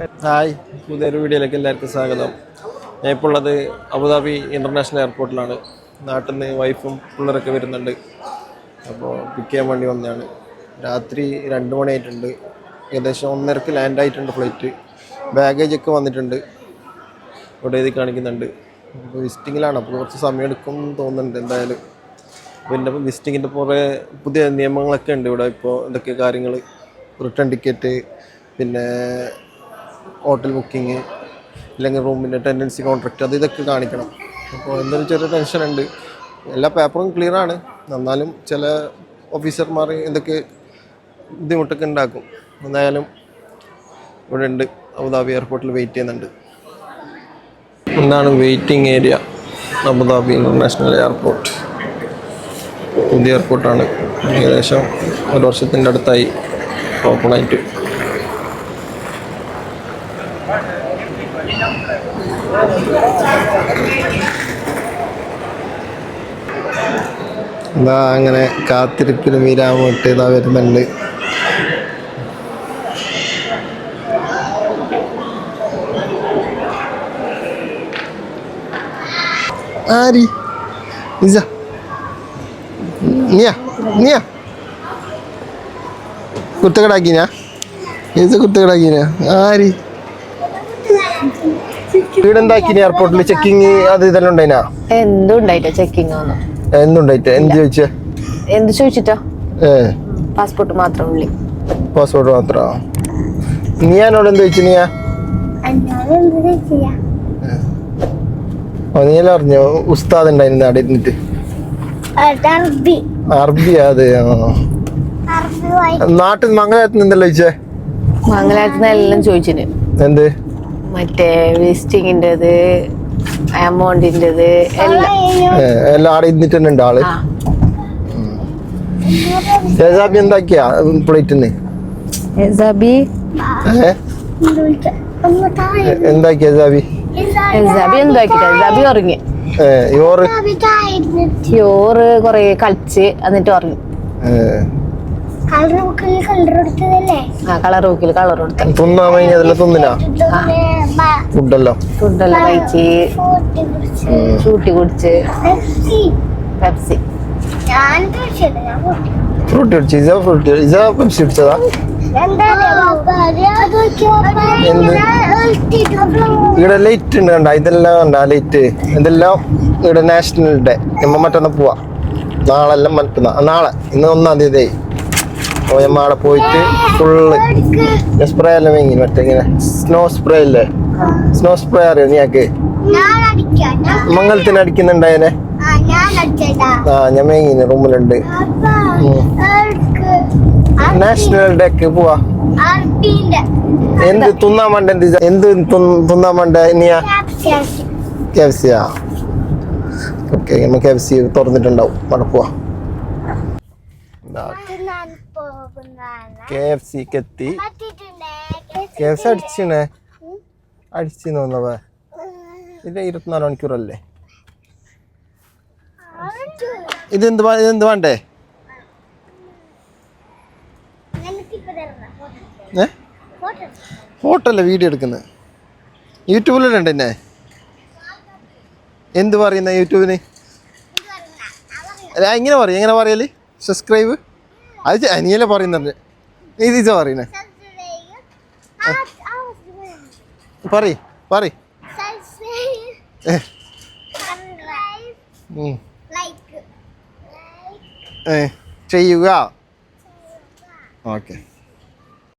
Hi പുതിയൊരു വീഡിയോയിലേക്ക് എല്ലാവർക്കും സ്വാഗതം. ഞാൻ ഇപ്പോൾ ഉള്ളത് അബുദാബി ഇന്റർനാഷണൽ എയർപോർട്ടിലാണ്. നാട്ടിൽ നിന്ന് വൈഫും പിള്ളേരൊക്കെ വരുന്നുണ്ട്. അപ്പോൾ പിക്ക് ചെയ്യാൻ വേണ്ടി വന്നതാണ്. രാത്രി രണ്ട് മണിയായിട്ടുണ്ട്. ഏകദേശം ഒന്നരക്ക് ലാൻഡ് ആയിട്ടുണ്ട് ഫ്ലൈറ്റ് ബാഗേജ് ഒക്കെ വന്നിട്ടുണ്ട്. ഇവിടെ എഴുതി കാണിക്കുന്നുണ്ട്. അപ്പോൾ വിസിറ്റിങ്ങിലാണ് അപ്പോൾ കുറച്ച് സമയം എടുക്കും എന്ന് തോന്നുന്നുണ്ട് എന്തായാലും. പിന്നെ വിസിറ്റിങ്ങിന്റെ പുറകെ പുതിയ നിയമങ്ങളൊക്കെ ഉണ്ട് ഇവിടെ. ഇപ്പോൾ എന്തൊക്കെ കാര്യങ്ങൾ? റിട്ടേൺ ടിക്കറ്റ് പിന്നെ ഹോട്ടൽ ബുക്കിംഗ് അല്ലെങ്കിൽ റൂമിന്റെ ടെൻഡൻസി കോൺട്രാക്റ്റ് അത് ഇതൊക്കെ കാണിക്കണം. അപ്പോൾ എന്തൊരു ചെറിയ ടെൻഷൻ ഉണ്ട്. എല്ലാ പേപ്പറും ക്ലിയർ ആണ്. എന്നാലും ചില ഓഫീസർമാർ എന്തൊക്കെ ബുദ്ധിമുട്ടൊക്കെ ഉണ്ടാക്കും. എന്തായാലും ഇവിടെ ഉണ്ട്. അബുദാബി എയർപോർട്ടിൽ വെയിറ്റ് ചെയ്യുന്നുണ്ട്. എന്താണ് waiting area Abu Dhabi international airport പുതിയ എയർപോർട്ടാണ് ഏകദേശം ഒരു വർഷത്തിന്റെ അടുത്തായി ഓപ്പൺ എന്താ അങ്ങനെ കാത്തിരിപ്പിലും വിരാമിട്ട് ഇതാ വരുന്നുണ്ട്. ആരി? ഇസ നീയാ നീയാ. ഇത് ആരി? ഇവിടെ എയർപോർട്ടിൽ ചെക്കിങ് അത് ഇതെല്ലാം ഉണ്ടായിനാ എന്തും ഉണ്ടായിട്ടോ ചെക്കിങ് ഒന്നും എന്തുണ്ടായിട്ട്? എന്ത് ചോദിച്ചേ? എന്ത് ചോദിച്ചിട്ടോ? ഏ. പാസ്പോർട്ട് മാത്രം ഉള്ളി. പാസ്പോർട്ട് മാത്രമാ നീ എന്നോട് എന്ത് ചോദിച്ചു നീയാ? നീയെല്ലാം അറിഞ്ഞോ? ഉസ്താദ് ഉണ്ടായിരുന്നു അവിടെ ഇരുന്നിട്ട്. അറബി. അതെ. നാട്ടിൽ മംഗലത്ത് എന്തല്ലോ ചോദിച്ചേ? മംഗലാരത്തിന് എല്ലാം ചോദിച്ചിന്. എന്ത്? മറ്റേ വേസ്റ്റിങ്ങിന്റെത് എമൗണ്ടിന്റെത് എല്ലാം എല്ലാം അവിടെ ഇരുന്നിട്ട് തന്നെ ഉണ്ട് ആൾ. എന്താക്കിയാ പ്ലേറ്റിന്? ഉറങ്ങി. ചോറ് കൊറേ കളിച്ച് എന്നിട്ട് ഉറങ്ങി. ഏ, കളർ ബുക്കിൽ കളർ കൊടുത്തതല്ലേ? ആ കളർ നോക്കിൽ കളർ കൊടുത്ത. തിന്നാൻ കഴിഞ്ഞ അതെല്ലാം തിന്നിനാ? ഫുഡെല്ലാം? ഫുഡെല്ലാം കഴിച്ച് ചൂട്ടി കുടിച്ച്. പെപ്സി. ഫ്രൂട്ടി ഫ്രൂട്ടി ഇവിടെ ലൈറ്റ് ഉണ്ട് കണ്ട? ഇതെല്ലാം കണ്ട? ലൈറ്റ്. ഇതെല്ലാം ഇവിടെ നാഷണൽ ഡേ. നമ്മ മറ്റന്നാ പോവാ. നാളെല്ലാം മറ്റന്നാ. നാളെ. ഇന്ന് ഒന്നാം തീയതി. അവിടെ പോയിട്ട് ഫുള്ള് സ്പ്രേ എല്ലാം വാങ്ങി മറ്റേ ഇങ്ങനെ സ്നോ സ്പ്രേ അല്ലേ സ്നോ സ്പ്രേ അറിയോ നീക്ക് മംഗളത്തിന് അടിക്കുന്നുണ്ടായനെ ആ, ഞാൻ വാങ്ങിന് റൂമിലുണ്ട്. നാഷണൽ ഡേക്ക് പോവാ. എന്ത് തിന്നാൻ വേണ്ട എന്ത് എന്ത് തിന്ന- തിന്നാൻ വേണ്ട ഇനിയാ. കെ എഫ് സിയാ ഓക്കെ നമ്മൾ കെ എഫ് സി തുറന്നിട്ടുണ്ടാവും. അവിടെ പോവാ. തിന്നാൻ പോകുന്നതാണ്. കെ എഫ് സിക്ക് എത്തി. കെ എഫ് സി അടിച്ചിണേ അടിച്ചു തോന്നവ ഇത് ഇരുപത്തിനാല് മണിക്കൂറല്ലേ ഇതെന്ത് ഇതെന്ത് വേണ്ടേ? ഏ? ഫോട്ടോ ഫോട്ടോ അല്ലേ വീഡിയോ എടുക്കുന്നത് യൂട്യൂബിലുണ്ട് എന്നെ? എന്ത് പറയുന്ന യൂട്യൂബിന്? ഇങ്ങനെ പറയും എങ്ങനെ പറയൽ? സബ്സ്ക്രൈബ് അത് ചെ- നീയല്ലേ പറയുന്നുണ്ട് നീ ഇത് പറയുന്നേ. പറയ് പറയ്. ചെയ്യുക. ഓക്കെ.